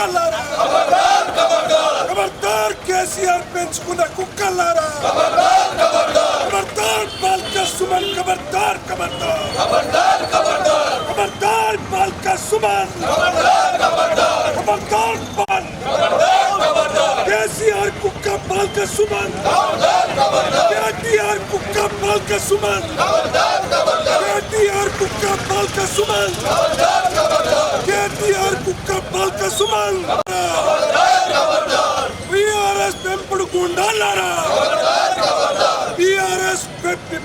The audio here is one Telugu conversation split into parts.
కుక్కల్లారా ఖబర్దార్ కేసీఆర్ పెంచుకున్న కుక్కల్లారా ఖబర్దార్ బాల్క సుమన్ ఖబర్దార్ ఖబర్దార్ ఖబర్దార్ బాల్క సుమన్ ఖబర్దార్ బాల్ కేసీఆర్ కుక్క బాల్క సుమన్ కేటీఆర్ కుక్క బాల్క సుమన్ కేటీఆర్ కుక్క బాల్క సుమన్ కేటీఆర్ కుక్క బాల్క సుమన్! బీఆర్ఎస్ పెంపుడు గుండాలారా! బీఆర్ఎస్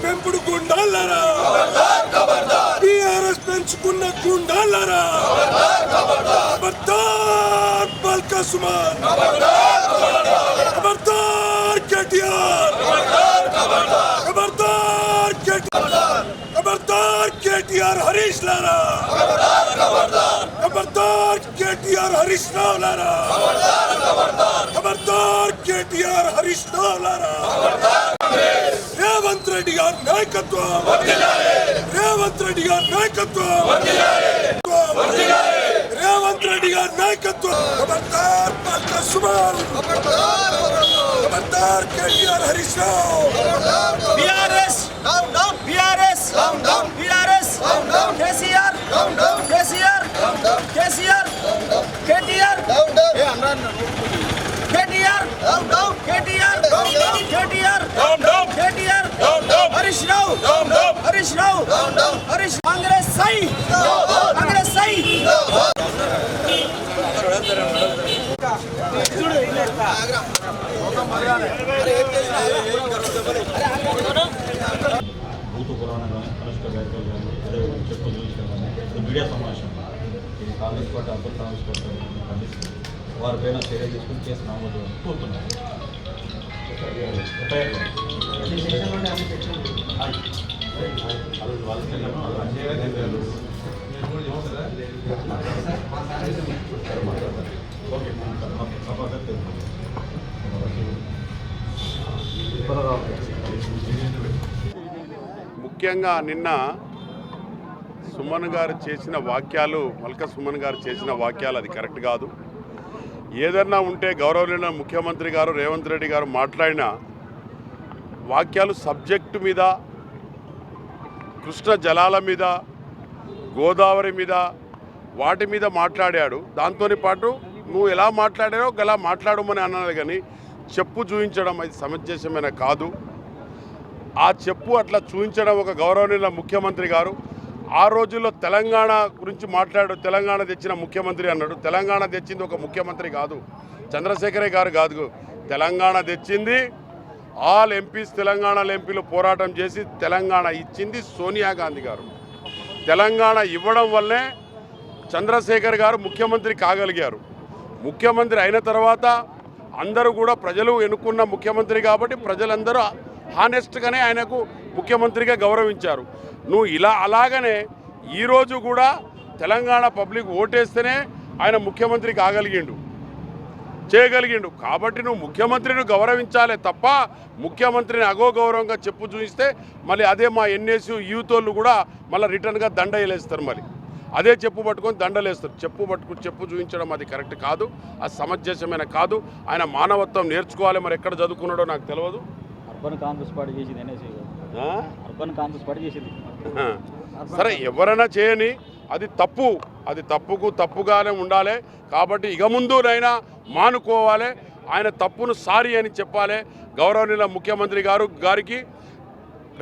పెంపుడు గుండాలారా! బీఆర్ఎస్ పెంచుకున్న గుండాలారా! ఖబర్దార్ బాల్క సుమన్! ఖబర్దార్ కేటీఆర్! ఖబర్దార్ కేటీఆర్! ఖబర్దార్ కేటీఆర్ హరీష్ లారా! ఖబర్దార్ కేటీఆర్ హరీష్ రావు లారా ఖబర్దార్ కేటీఆర్ హరీష్ రావు లారా రేవంత్ రెడ్డి గారి నాయకత్వం రేవంత్ రెడ్డి గారి నాయకత్వం రేవంత్ రెడ్డి గారి నాయకత్వం ఖబర్దార్ పాల్క సుమాల్ ఖబర్దార్ కేటీఆర్ హరీష్ రావు బీఆర్ఎస్ బీఆర్ఎస్ బీఆర్ఎస్ కేసీఆర్ కేసీఆర్ కేసీఆర్ కేటీఆర్ కేటీఆర్ కేటీఆర్ కేటీఆర్ కేటీఆర్ హరీష్ రావు హరీష్ రావు హరీష్ కాంగ్రెస్ సై కాంగ్రెస్ సై బూత్ పురాణం కానీ కనిష్ట వ్యాఖ్యలు కానీ అదేవిధంగా చెప్పు చూపించడం కానీ ఇది మీడియా సమావేశం ఇది Congress party Abdul Congress party ఖండిస్తుంది వారిపైన చర్య తీసుకుని కేసు నమోదు కోరుతున్నారు ముఖ్యంగా నిన్న సుమన్ గారు చేసిన వాక్యాలు మల్క సుమన్ గారు చేసిన వాక్యాలు అది కరెక్ట్ కాదు. ఏదన్నా ఉంటే గౌరవనీయ ముఖ్యమంత్రి గారు రేవంత్ రెడ్డి గారు మాట్లాడిన వాక్యాలు సబ్జెక్టు మీద కృష్ణ జలాల మీద గోదావరి మీద వాటి మీద మాట్లాడాడు. దాంతో పాటు నువ్వు ఎలా మాట్లాడారో గలా మాట్లాడమని అన్నాడు కానీ చెప్పు చూపించడం అది సమంజసమైన కాదు. ఆ చెప్పు అట్లా చూపించడం ఒక గౌరవనీయుల ముఖ్యమంత్రి గారు. ఆ రోజుల్లో తెలంగాణ గురించి మాట్లాడు తెలంగాణ తెచ్చిన ముఖ్యమంత్రి అన్నాడు. తెలంగాణ తెచ్చింది ఒక ముఖ్యమంత్రి కాదు చంద్రశేఖరే గారు కాదు. తెలంగాణ తెచ్చింది ఆల్ ఎంపీస్ తెలంగాణలో ఎంపీలు పోరాటం చేసి తెలంగాణ ఇచ్చింది సోనియా గాంధీ గారు. తెలంగాణ ఇవ్వడం వల్లే చంద్రశేఖర్ గారు ముఖ్యమంత్రి కాగలిగారు. ముఖ్యమంత్రి అయిన తర్వాత అందరూ కూడా ప్రజలు ఎన్నుకున్న ముఖ్యమంత్రి కాబట్టి ప్రజలందరూ హానెస్ట్గానే ఆయనకు ముఖ్యమంత్రిగా గౌరవించారు. నువ్వు ఇలా అలాగనే ఈరోజు కూడా తెలంగాణ పబ్లిక్ ఓటేస్తేనే ఆయన ముఖ్యమంత్రి కాగలిగిండు. చేయగలిగిండు. కాబట్టి నువ్వు ముఖ్యమంత్రిని గౌరవించాలే తప్ప ముఖ్యమంత్రిని అగోగౌరవంగా చెప్పు చూపిస్తే మళ్ళీ అదే మా ఎన్ఎస్యు యూత్ వాళ్ళు కూడా మళ్ళీ రిటర్న్గా దండ వేలేస్తారు మళ్ళీ. అదే చెప్పు పట్టుకొని దండలేస్తారు. చెప్పు పట్టుకు చెప్పు చూపించడం అది కరెక్ట్ కాదు. అది సమంజసమైన కాదు. ఆయన మానవత్వం నేర్చుకోవాలి. మరి ఎక్కడ చదువుకున్నాడో నాకు తెలియదు అర్బన్ కాంగ్రెస్ పార్టీ చేసింది? అర్బన్ కాంగ్రెస్ పార్టీ చేసింది. సరే ఎవరైనా చేయని అది తప్పు. అది తప్పుకు తప్పుగానే ఉండాలి. కాబట్టి ఇక ముందునైనా మానుకోవాలి. ఆయన తప్పును సారీ అని చెప్పాలి. గౌరవనీయుల ముఖ్యమంత్రి గారు గారికి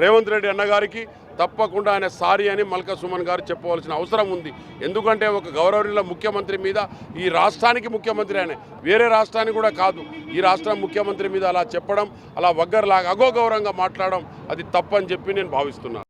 రేవంత్ రెడ్డి అన్న గారికి తప్పకుండా ఆయన సారీ అని మల్కా సుమన్ గారు చెప్పవలసిన అవసరం ఉంది. ఎందుకంటే ఒక గౌరవనీయుల ముఖ్యమంత్రి మీద ఈ రాష్ట్రానికి ముఖ్యమంత్రి ఆయన. వేరే రాష్ట్రానికి కూడా కాదు. ఈ రాష్ట్రం ముఖ్యమంత్రి మీద అలా చెప్పడం అలా వగ్గరలాగా అగోగౌరవంగా మాట్లాడడం అది తప్పని చెప్పి నేను భావిస్తున్నాను.